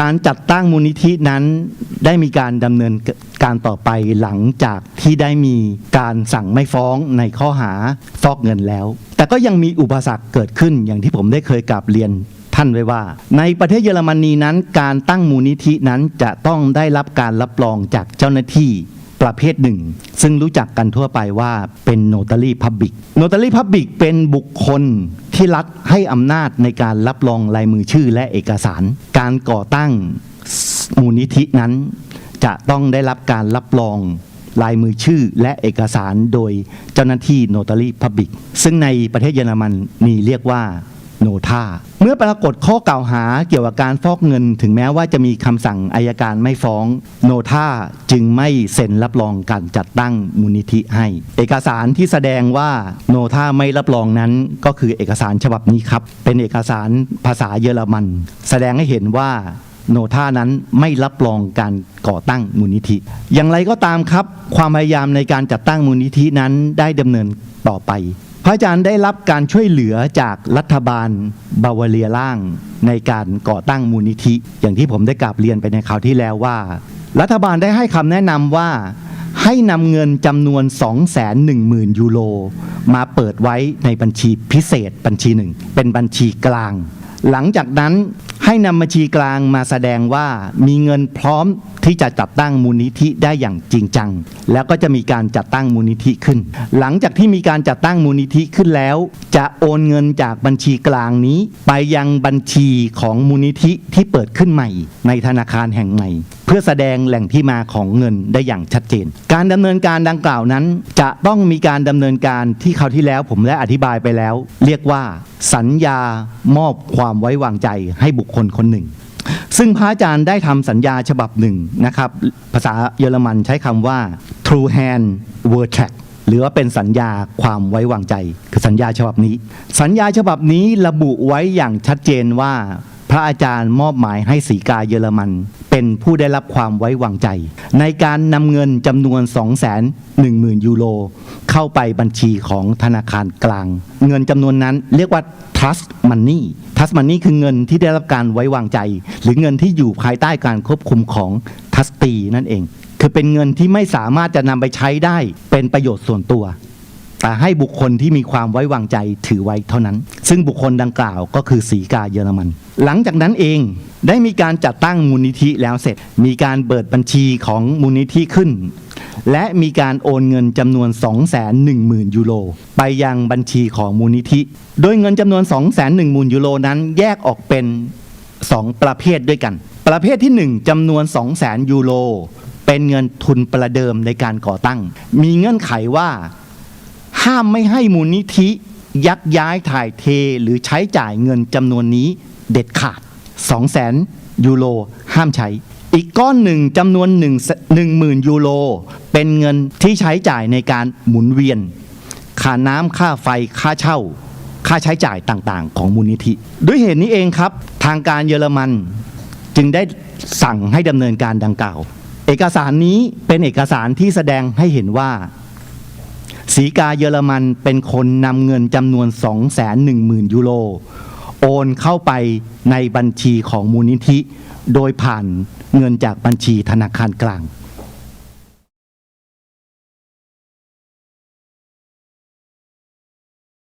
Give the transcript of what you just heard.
การจัดตั้งมูลนิธินั้นได้มีการดำเนินการต่อไปหลังจากที่ได้มีการสั่งไม่ฟ้องในข้อหาฟอกเงินแล้ว แต่ก็ยังมีอุปสรรคเกิดขึ้นอย่างที่ผมได้เคยกลับเรียนท่านไว้ว่า ในประเทศเยอรมนีนั้น การตั้งมูลนิธินั้นจะต้องได้รับการรับรองจากเจ้าหน้าที่ ประเภทหนึ่ง ซึ่งรู้จักกันทั่วไปว่าเป็น notary public notary public เป็นบุคคลที่รัฐให้อำนาจในการรับรองลายมือชื่อและเอกสาร การก่อตั้งมูลนิธินั้น จะต้องได้รับการรับรองลายมือชื่อและเอกสารโดยเจ้าหน้าที่ notary public ซึ่งในประเทศเยอรมันมีเรียกว่า โนทาเมื่อปรากฏข้อกล่าวหาเกี่ยวกับการฟอกเงิน ถึงแม้ว่าจะมีคำสั่งอายการไม่ฟ้อง โนทาจึงไม่เซ็นรับรองการจัดตั้งมูลนิธิให้ เอกสารที่แสดงว่าโนทาไม่รับรองนั้นก็คือเอกสารฉบับนี้ครับ เป็นเอกสารภาษาเยอรมัน แสดงให้เห็นว่าโนท่านั้นไม่รับรองการก่อตั้งมูลนิธิ อย่างไรก็ตามครับ ความพยายามในการจัดตั้งมูลนิธินั้นได้ดำเนินต่อไป พระอาจารย์ได้รับการช่วยเหลือจากรัฐบาลบาวาเรียล่างในการก่อตั้งมูลนิธิ อย่างที่ผมได้กราบเรียนไปในคราวที่แล้วว่า รัฐบาลได้ให้คำแนะนำว่าให้นำเงินจำนวน 210,000 ยูโรมาเปิดไว้ในบัญชีพิเศษบัญชีหนึ่ง เป็นบัญชีกลาง หลังจากนั้น ให้นำบัญชีกลางมาแสดงว่ามีเงินพร้อมที่จะจัดตั้งมูลนิธิได้อย่างจริงจัง แล้วก็จะมีการจัดตั้งมูลนิธิขึ้น หลังจากที่มีการจัดตั้งมูลนิธิขึ้นแล้ว จะโอนเงินจากบัญชีกลางนี้ ไปยังบัญชีของมูลนิธิที่เปิดขึ้นใหม่ ในธนาคารแห่งใหม่ เพื่อแสดงแหล่งที่มาของเงินได้อย่างชัดเจน การดำเนินการดังกล่าวนั้น จะต้องมีการดำเนินการที่คราวที่แล้วผมได้อธิบายไปแล้ว เรียกว่า สัญญามอบความไว้วางใจให้บุคคลคนหนึ่ง ซึ่งพระอาจารย์ได้ทำสัญญาฉบับหนึ่งนะครับ ภาษาเยอรมันใช้คำว่า true hand word track หรือว่าเป็นสัญญาความไว้วางใจ คือสัญญาฉบับนี้ สัญญาฉบับนี้ระบุไว้อย่างชัดเจนว่าพระอาจารย์มอบหมายให้สีกาเยอรมัน เป็นผู้ได้รับความไว้วางใจ ในการนำเงินจำนวน 210,000 ยูโรเข้าไปบัญชีของธนาคารกลาง เงินจำนวนนั้นเรียกว่า trust money trust money คือเงินที่ได้รับการไว้วางใจ หรือเงินที่อยู่ภายใต้การควบคุมของทัสตีนั่นเอง คือเป็นเงินที่ไม่สามารถจะนำไปใช้ได้เป็นประโยชน์ส่วนตัว แต่ให้บุคคลที่มีความไว้วางใจถือไว้เท่านั้น ซึ่งบุคคลดังกล่าวก็คือสีกาเยอรมัน หลังจากนั้นเองได้มีการจัดตั้งมูลนิธิแล้วเสร็จ มีการเปิดบัญชีของมูลนิธิขึ้น และมีการโอนเงินจำนวน 210,000 ยูโรไปยังบัญชีของมูลนิธิ โดยเงินจำนวน 210,000 ยูโรนั้นแยกออกเป็น 2 ประเภทด้วยกัน ประเภทที่ 1จำนวน 200,000 ยูโรเป็นเงินทุนประเดิมในการก่อตั้ง มีเงื่อนไขว่า ห้ามไม่ให้มูลนิธิยักย้ายถ่ายเทหรือใช้จ่ายเงินจำนวนนี้เด็ดขาด 2 0 0 0 0 0ยูโรห้ามใช้ อีกก้อนหนึ่งจำนวน1 1 0 0 0 0 ยูโรเป็นเงินที่ใช้จ่ายในการหมุนเวียนค่าน้ำค่าไฟค่าเช่า ค่าใช้จ่ายต่างๆ ของมูลนิธิ ด้วยเหตุนี้เองครับ ทางการเยอรมันจึงได้สั่งให้ดำเนินการดังกล่าว เอกสารนี้เป็นเอกสารที่แสดงให้เห็นว่า สีกาเยอรมันเป็นคนนำเงินจำนวน 210,000 ยูโรโอนเข้าไปในบัญชีของมูลนิธิ โดยผ่านเงินจากบัญชีธนาคารกลาง